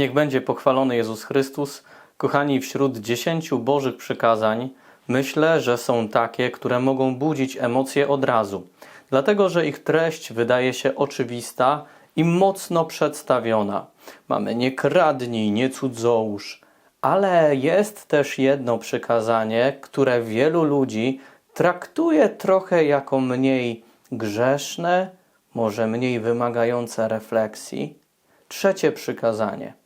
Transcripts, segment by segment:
Niech będzie pochwalony Jezus Chrystus. Kochani, wśród dziesięciu Bożych przykazań myślę, że są takie, które mogą budzić emocje od razu, dlatego że ich treść wydaje się oczywista i mocno przedstawiona. Mamy nie kradnij, nie cudzołóż, ale jest też jedno przykazanie, które wielu ludzi traktuje trochę jako mniej grzeszne, może mniej wymagające refleksji. Trzecie przykazanie.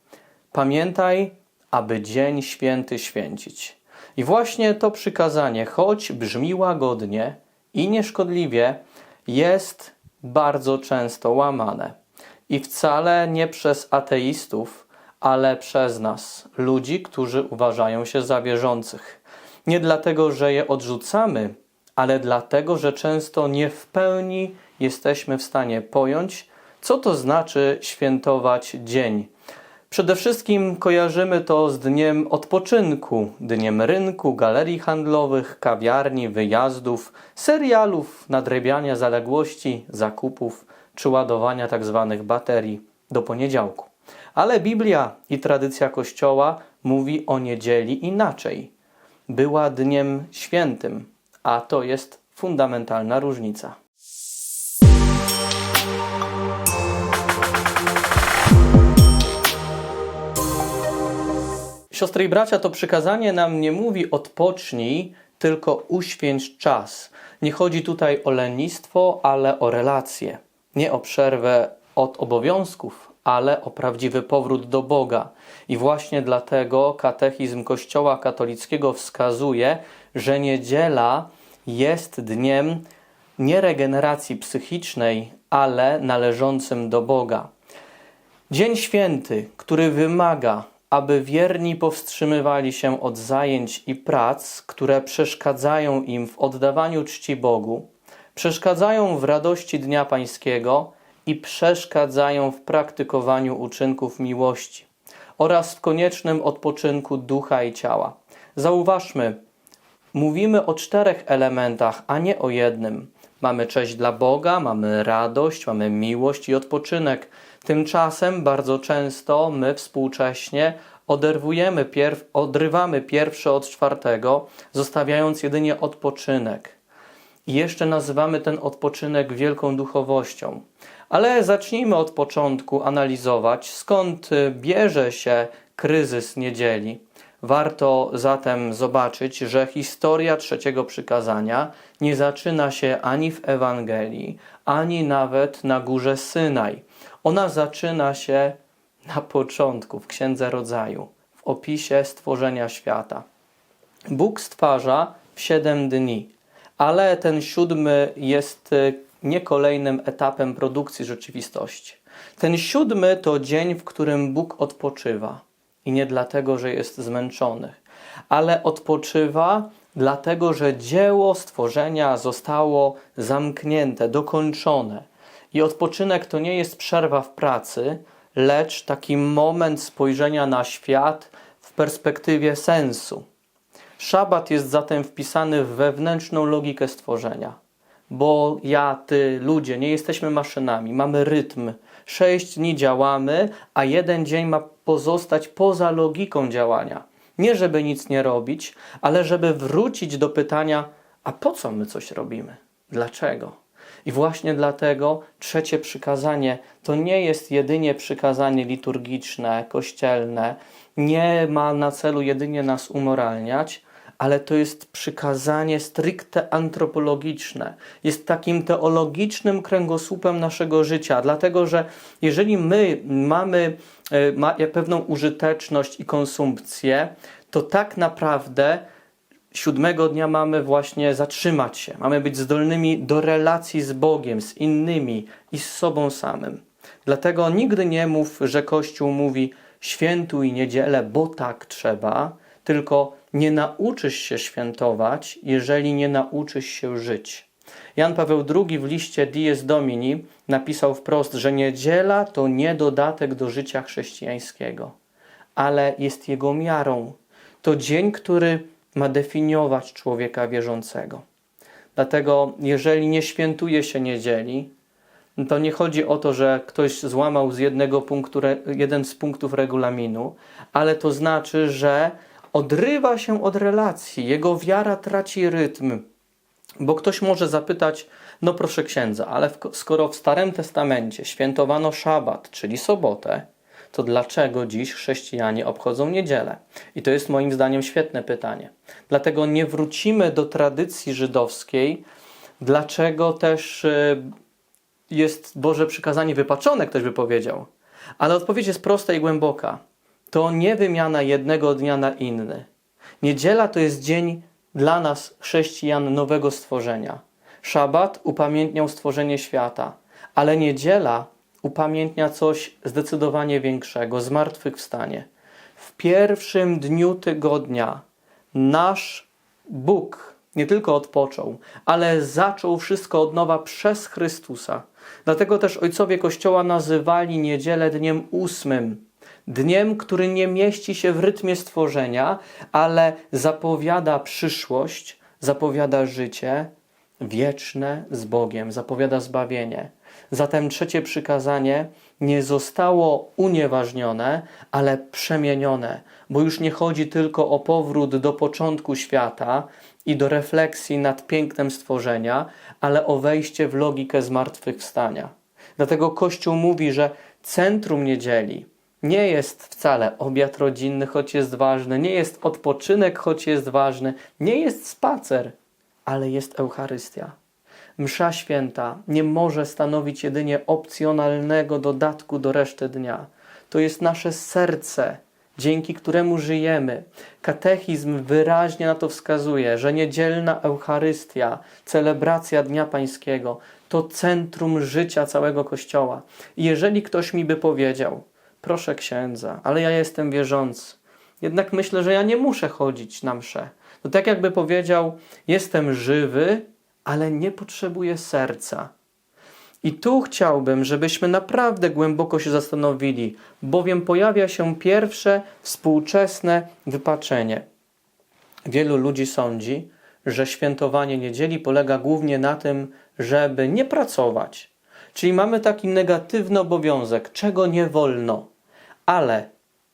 Pamiętaj, aby dzień święty święcić. I właśnie to przykazanie, choć brzmi łagodnie i nieszkodliwie, jest bardzo często łamane. I wcale nie przez ateistów, ale przez nas, ludzi, którzy uważają się za wierzących. Nie dlatego, że je odrzucamy, ale dlatego, że często nie w pełni jesteśmy w stanie pojąć, co to znaczy świętować dzień. Przede wszystkim kojarzymy to z dniem odpoczynku, dniem rynku, galerii handlowych, kawiarni, wyjazdów, serialów, nadrabiania zaległości, zakupów czy ładowania tzw. baterii do poniedziałku. Ale Biblia i tradycja Kościoła mówi o niedzieli inaczej. Była dniem świętym, a to jest fundamentalna różnica. Siostry i bracia, to przykazanie nam nie mówi odpocznij, tylko uświęć czas. Nie chodzi tutaj o lenistwo, ale o relacje. Nie o przerwę od obowiązków, ale o prawdziwy powrót do Boga. I właśnie dlatego katechizm Kościoła katolickiego wskazuje, że niedziela jest dniem nie regeneracji psychicznej, ale należącym do Boga. Dzień święty, który wymaga, aby wierni powstrzymywali się od zajęć i prac, które przeszkadzają im w oddawaniu czci Bogu, przeszkadzają w radości Dnia Pańskiego i przeszkadzają w praktykowaniu uczynków miłości oraz w koniecznym odpoczynku ducha i ciała. Zauważmy, mówimy o czterech elementach, a nie o jednym. Mamy cześć dla Boga, mamy radość, mamy miłość i odpoczynek. Tymczasem bardzo często my współcześnie oderwujemy pierw, odrywamy pierwsze od czwartego, zostawiając jedynie odpoczynek. I jeszcze nazywamy ten odpoczynek wielką duchowością. Ale zacznijmy od początku analizować, skąd bierze się kryzys niedzieli. Warto zatem zobaczyć, że historia trzeciego przykazania nie zaczyna się ani w Ewangelii, ani nawet na górze Synaj. Ona zaczyna się na początku, w Księdze Rodzaju, w opisie stworzenia świata. Bóg stwarza w siedem dni, ale ten siódmy jest nie kolejnym etapem produkcji rzeczywistości. Ten siódmy to dzień, w którym Bóg odpoczywa. I nie dlatego, że jest zmęczony, ale odpoczywa dlatego, że dzieło stworzenia zostało zamknięte, dokończone. I odpoczynek to nie jest przerwa w pracy, lecz taki moment spojrzenia na świat w perspektywie sensu. Szabat jest zatem wpisany w wewnętrzną logikę stworzenia, bo ja, ty, ludzie, nie jesteśmy maszynami, mamy rytm. Sześć dni działamy, a jeden dzień ma pozostać poza logiką działania. Nie żeby nic nie robić, ale żeby wrócić do pytania: a po co my coś robimy? Dlaczego? I właśnie dlatego trzecie przykazanie to nie jest jedynie przykazanie liturgiczne, kościelne, nie ma na celu jedynie nas umoralniać, ale to jest przykazanie stricte antropologiczne. Jest takim teologicznym kręgosłupem naszego życia, dlatego że jeżeli my mamy e, ma pewną użyteczność i konsumpcję, to tak naprawdę siódmego dnia mamy właśnie zatrzymać się. Mamy być zdolnymi do relacji z Bogiem, z innymi i z sobą samym. Dlatego nigdy nie mów, że Kościół mówi świętuj niedzielę, bo tak trzeba, tylko nie nauczysz się świętować, jeżeli nie nauczysz się żyć. Jan Paweł II w liście Dies Domini napisał wprost, że niedziela to nie dodatek do życia chrześcijańskiego, ale jest jego miarą. To dzień, który ma definiować człowieka wierzącego. Dlatego, jeżeli nie świętuje się niedzieli, to nie chodzi o to, że ktoś złamał z jednego punktu, jeden z punktów regulaminu, ale to znaczy, że odrywa się od relacji, jego wiara traci rytm. Bo ktoś może zapytać, no proszę księdza, ale skoro w Starym Testamencie świętowano szabat, czyli sobotę, to dlaczego dziś chrześcijanie obchodzą niedzielę? I to jest moim zdaniem świetne pytanie. Dlatego nie wrócimy do tradycji żydowskiej, dlaczego też y, jest Boże przykazanie wypaczone, ktoś by powiedział. Ale odpowiedź jest prosta i głęboka. To nie wymiana jednego dnia na inny. Niedziela to jest dzień dla nas, chrześcijan, nowego stworzenia. Szabat upamiętniał stworzenie świata, ale niedziela upamiętnia coś zdecydowanie większego zmartwychwstanie. W pierwszym dniu tygodnia nasz Bóg nie tylko odpoczął, ale zaczął wszystko od nowa przez Chrystusa. Dlatego też ojcowie Kościoła nazywali niedzielę dniem ósmym. Dniem, który nie mieści się w rytmie stworzenia, ale zapowiada przyszłość, zapowiada życie wieczne z Bogiem, zapowiada zbawienie. Zatem trzecie przykazanie nie zostało unieważnione, ale przemienione, bo już nie chodzi tylko o powrót do początku świata i do refleksji nad pięknem stworzenia, ale o wejście w logikę zmartwychwstania. Dlatego Kościół mówi, że centrum niedzieli nie jest wcale obiad rodzinny, choć jest ważny, nie jest odpoczynek, choć jest ważny, nie jest spacer, ale jest Eucharystia. Msza święta nie może stanowić jedynie opcjonalnego dodatku do reszty dnia. To jest nasze serce, dzięki któremu żyjemy. Katechizm wyraźnie na to wskazuje, że niedzielna Eucharystia, celebracja Dnia Pańskiego, to centrum życia całego Kościoła. I jeżeli ktoś mi by powiedział, proszę księdza, ale ja jestem wierzący, jednak myślę, że ja nie muszę chodzić na mszę. To tak jakby powiedział, jestem żywy, ale nie potrzebuję serca. I tu chciałbym, żebyśmy naprawdę głęboko się zastanowili, bowiem pojawia się pierwsze współczesne wypaczenie. Wielu ludzi sądzi, że świętowanie niedzieli polega głównie na tym, żeby nie pracować. Czyli mamy taki negatywny obowiązek, czego nie wolno. Ale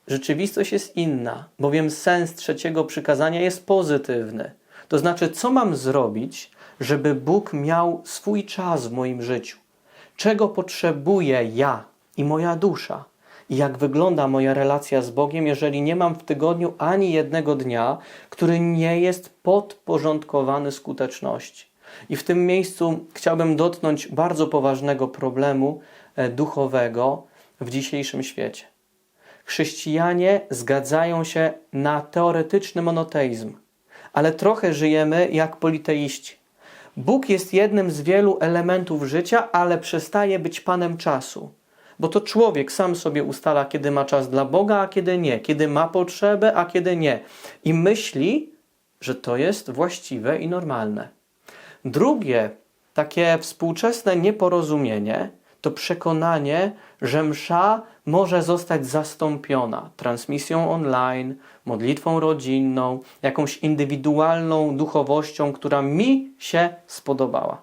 rzeczywistość jest inna, bowiem sens trzeciego przykazania jest pozytywny. To znaczy, co mam zrobić, żeby Bóg miał swój czas w moim życiu? Czego potrzebuję ja i moja dusza? I jak wygląda moja relacja z Bogiem, jeżeli nie mam w tygodniu ani jednego dnia, który nie jest podporządkowany skuteczności? I w tym miejscu chciałbym dotknąć bardzo poważnego problemu e, duchowego w dzisiejszym świecie. Chrześcijanie zgadzają się na teoretyczny monoteizm, ale trochę żyjemy jak politeiści. Bóg jest jednym z wielu elementów życia, ale przestaje być panem czasu. Bo to człowiek sam sobie ustala, kiedy ma czas dla Boga, a kiedy nie, kiedy ma potrzebę, a kiedy nie. I myśli, że to jest właściwe i normalne. Drugie, takie współczesne nieporozumienie, to przekonanie, że msza może zostać zastąpiona transmisją online, modlitwą rodzinną, jakąś indywidualną duchowością, która mi się spodobała.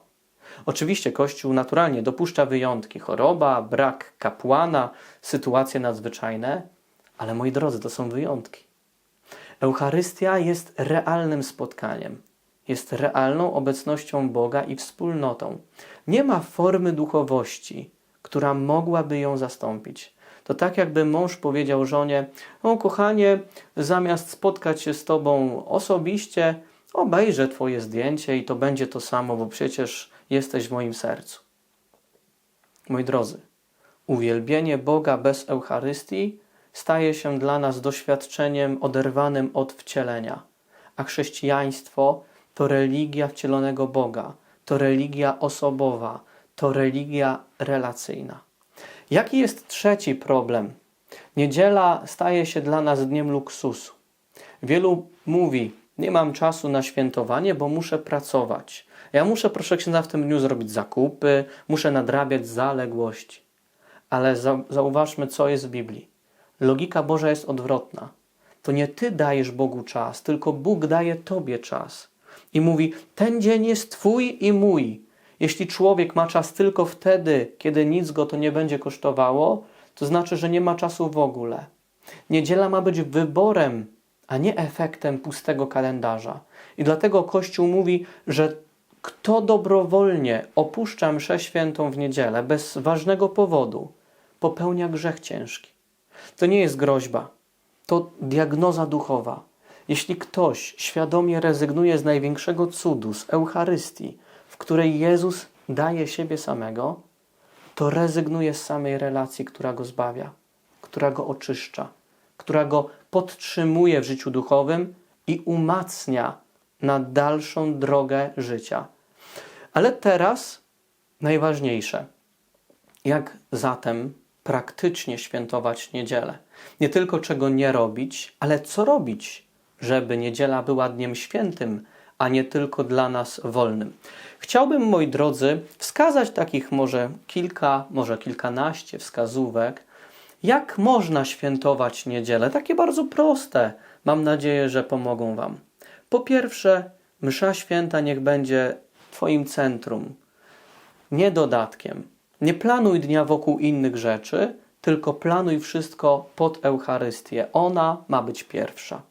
Oczywiście Kościół naturalnie dopuszcza wyjątki choroba, brak kapłana, sytuacje nadzwyczajne, ale moi drodzy, to są wyjątki. Eucharystia jest realnym spotkaniem, jest realną obecnością Boga i wspólnotą. Nie ma formy duchowości, która mogłaby ją zastąpić. To tak, jakby mąż powiedział żonie: O, kochanie, zamiast spotkać się z tobą osobiście, obejrzę Twoje zdjęcie i to będzie to samo, bo przecież jesteś w moim sercu. Moi drodzy, uwielbienie Boga bez Eucharystii staje się dla nas doświadczeniem oderwanym od wcielenia, a chrześcijaństwo to religia wcielonego Boga, to religia osobowa, to religia relacyjna. Jaki jest trzeci problem? Niedziela staje się dla nas dniem luksusu. Wielu mówi: Nie mam czasu na świętowanie, bo muszę pracować. Ja muszę, proszę księdza, w tym dniu zrobić zakupy, muszę nadrabiać zaległości. Ale za, zauważmy, co jest w Biblii. Logika Boża jest odwrotna. To nie ty dajesz Bogu czas, tylko Bóg daje tobie czas. I mówi: Ten dzień jest twój i mój. Jeśli człowiek ma czas tylko wtedy, kiedy nic go to nie będzie kosztowało, to znaczy, że nie ma czasu w ogóle. Niedziela ma być wyborem, a nie efektem pustego kalendarza. I dlatego Kościół mówi, że kto dobrowolnie opuszcza mszę świętą w niedzielę bez ważnego powodu, popełnia grzech ciężki. To nie jest groźba, to diagnoza duchowa. Jeśli ktoś świadomie rezygnuje z największego cudu, z Eucharystii, w której Jezus daje siebie samego, to rezygnuje z samej relacji, która go zbawia, która go oczyszcza, która go podtrzymuje w życiu duchowym i umacnia na dalszą drogę życia. Ale teraz najważniejsze. Jak zatem praktycznie świętować niedzielę? Nie tylko czego nie robić, ale co robić, żeby niedziela była dniem świętym, a nie tylko dla nas wolnym. Chciałbym, moi drodzy, wskazać takich może kilka, może kilkanaście wskazówek, jak można świętować niedzielę. Takie bardzo proste. Mam nadzieję, że pomogą Wam. Po pierwsze, msza święta niech będzie Twoim centrum, nie dodatkiem. Nie planuj dnia wokół innych rzeczy, tylko planuj wszystko pod Eucharystię. Ona ma być pierwsza.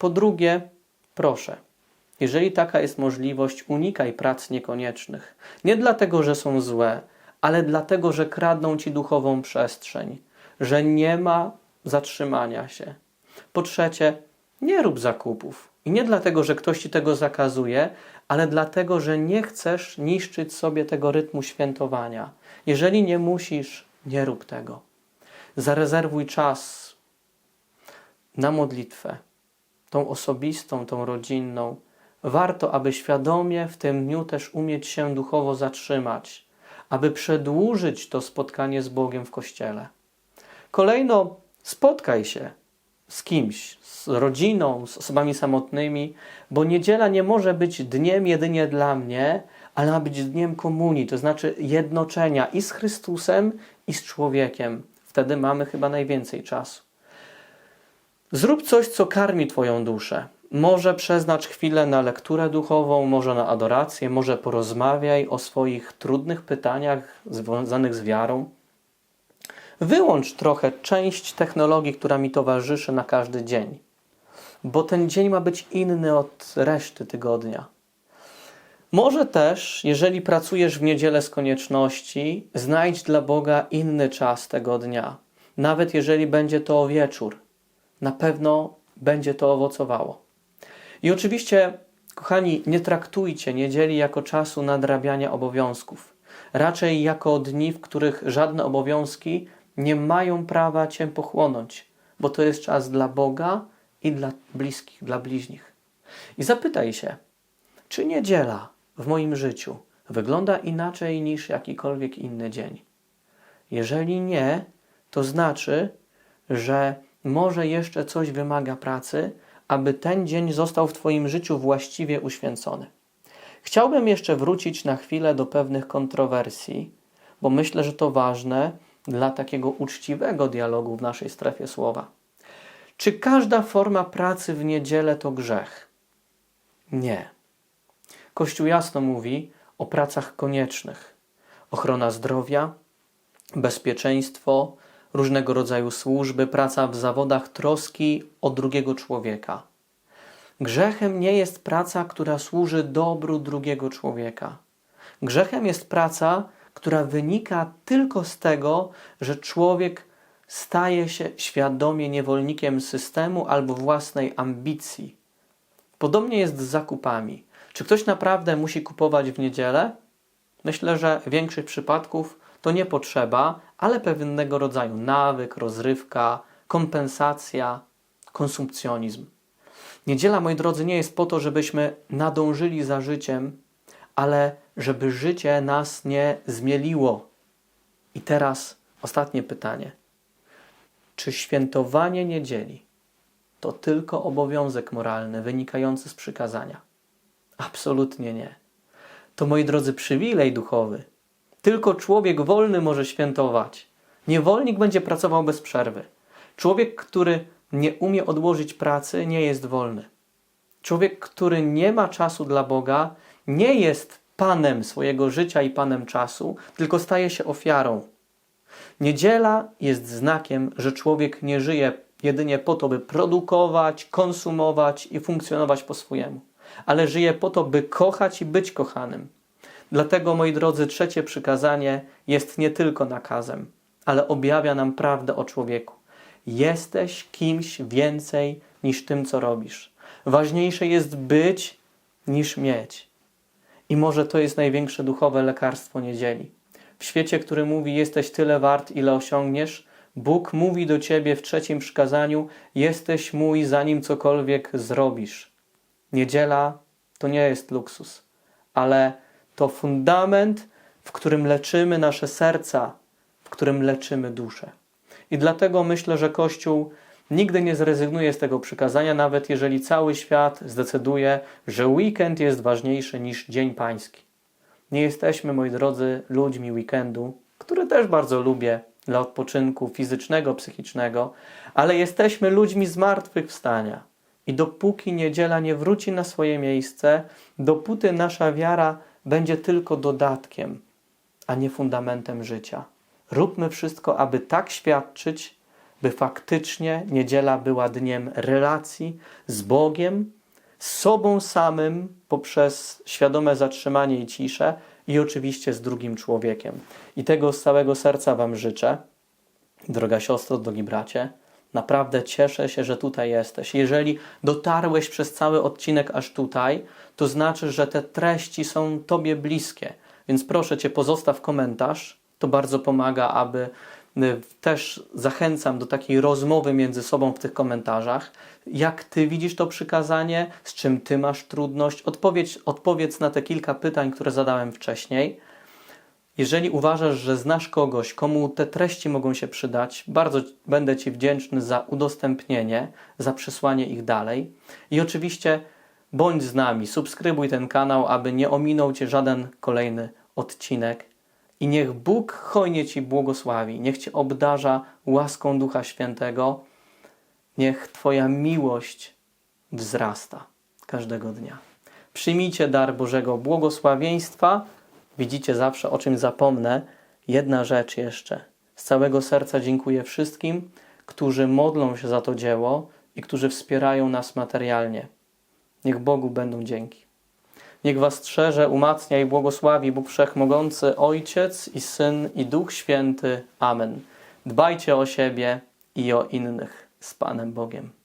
Po drugie, proszę, jeżeli taka jest możliwość, unikaj prac niekoniecznych. Nie dlatego, że są złe, ale dlatego, że kradną ci duchową przestrzeń, że nie ma zatrzymania się. Po trzecie, nie rób zakupów. I nie dlatego, że ktoś ci tego zakazuje, ale dlatego, że nie chcesz niszczyć sobie tego rytmu świętowania. Jeżeli nie musisz, nie rób tego. Zarezerwuj czas na modlitwę, tą osobistą, tą rodzinną. Warto, aby świadomie w tym dniu też umieć się duchowo zatrzymać, aby przedłużyć to spotkanie z Bogiem w kościele. Kolejno, spotkaj się z kimś, z rodziną, z osobami samotnymi, bo niedziela nie może być dniem jedynie dla mnie, ale ma być dniem komunii, to znaczy jednoczenia i z Chrystusem, i z człowiekiem. Wtedy mamy chyba najwięcej czasu. Zrób coś, co karmi Twoją duszę. Może przeznacz chwilę na lekturę duchową, może na adorację, może porozmawiaj o swoich trudnych pytaniach związanych z wiarą. Wyłącz trochę część technologii, która mi towarzyszy na każdy dzień, bo ten dzień ma być inny od reszty tygodnia. Może też, jeżeli pracujesz w niedzielę z konieczności, znajdź dla Boga inny czas tego dnia, nawet jeżeli będzie to wieczór. Na pewno będzie to owocowało. I oczywiście, kochani, nie traktujcie niedzieli jako czasu nadrabiania obowiązków, raczej jako dni, w których żadne obowiązki nie mają prawa cię pochłonąć, bo to jest czas dla Boga i dla bliskich, dla bliźnich. I zapytaj się, czy niedziela w moim życiu wygląda inaczej niż jakikolwiek inny dzień? Jeżeli nie, to znaczy, że może jeszcze coś wymaga pracy, aby ten dzień został w Twoim życiu właściwie uświęcony. Chciałbym jeszcze wrócić na chwilę do pewnych kontrowersji, bo myślę, że to ważne dla takiego uczciwego dialogu w naszej strefie słowa. Czy każda forma pracy w niedzielę to grzech? Nie. Kościół jasno mówi o pracach koniecznych: ochrona zdrowia, bezpieczeństwo, różnego rodzaju służby, praca w zawodach troski o drugiego człowieka. Grzechem nie jest praca, która służy dobru drugiego człowieka. Grzechem jest praca, która wynika tylko z tego, że człowiek staje się świadomie niewolnikiem systemu albo własnej ambicji. Podobnie jest z zakupami. Czy ktoś naprawdę musi kupować w niedzielę? Myślę, że w większych przypadków to nie potrzeba, ale pewnego rodzaju nawyk, rozrywka, kompensacja, konsumpcjonizm. Niedziela, moi drodzy, nie jest po to, żebyśmy nadążyli za życiem, ale żeby życie nas nie zmieliło. I teraz ostatnie pytanie. Czy świętowanie niedzieli to tylko obowiązek moralny wynikający z przykazania? Absolutnie nie. To, moi drodzy, przywilej duchowy. Tylko człowiek wolny może świętować. Niewolnik będzie pracował bez przerwy. Człowiek, który nie umie odłożyć pracy, nie jest wolny. Człowiek, który nie ma czasu dla Boga, nie jest panem swojego życia i panem czasu, tylko staje się ofiarą. Niedziela jest znakiem, że człowiek nie żyje jedynie po to, by produkować, konsumować i funkcjonować po swojemu, ale żyje po to, by kochać i być kochanym. Dlatego, moi drodzy, trzecie przykazanie jest nie tylko nakazem, ale objawia nam prawdę o człowieku. Jesteś kimś więcej niż tym, co robisz. Ważniejsze jest być niż mieć. I może to jest największe duchowe lekarstwo niedzieli. W świecie, który mówi: Jesteś tyle wart, ile osiągniesz, Bóg mówi do ciebie w trzecim przykazaniu: Jesteś mój, zanim cokolwiek zrobisz. Niedziela to nie jest luksus, ale to fundament, w którym leczymy nasze serca, w którym leczymy duszę. I dlatego myślę, że Kościół nigdy nie zrezygnuje z tego przykazania, nawet jeżeli cały świat zdecyduje, że weekend jest ważniejszy niż Dzień Pański. Nie jesteśmy, moi drodzy, ludźmi weekendu, który też bardzo lubię dla odpoczynku fizycznego, psychicznego, ale jesteśmy ludźmi zmartwychwstania. I dopóki niedziela nie wróci na swoje miejsce, dopóty nasza wiara będzie tylko dodatkiem, a nie fundamentem życia. Róbmy wszystko, aby tak świadczyć, by faktycznie niedziela była dniem relacji z Bogiem, z sobą samym poprzez świadome zatrzymanie i ciszę i oczywiście z drugim człowiekiem. I tego z całego serca Wam życzę, droga siostro, drogi bracie. Naprawdę cieszę się, że tutaj jesteś. Jeżeli dotarłeś przez cały odcinek aż tutaj, to znaczy, że te treści są Tobie bliskie. Więc proszę Cię, pozostaw komentarz. To bardzo pomaga, aby y, też zachęcam do takiej rozmowy między sobą w tych komentarzach. Jak Ty widzisz to przykazanie, z czym Ty masz trudność? Odpowiedź, odpowiedz na te kilka pytań, które zadałem wcześniej. Jeżeli uważasz, że znasz kogoś, komu te treści mogą się przydać, bardzo będę Ci wdzięczny za udostępnienie, za przesłanie ich dalej. I oczywiście bądź z nami, subskrybuj ten kanał, aby nie ominął Cię żaden kolejny odcinek. I niech Bóg hojnie Ci błogosławi, niech Cię obdarza łaską Ducha Świętego, niech Twoja miłość wzrasta każdego dnia. Przyjmijcie dar Bożego błogosławieństwa. Widzicie zawsze, o czym zapomnę. Jedna rzecz jeszcze. Z całego serca dziękuję wszystkim, którzy modlą się za to dzieło i którzy wspierają nas materialnie. Niech Bogu będą dzięki. Niech Was strzeże, umacnia i błogosławi Bóg Wszechmogący, Ojciec i Syn i Duch Święty. Amen. Dbajcie o siebie i o innych z Panem Bogiem.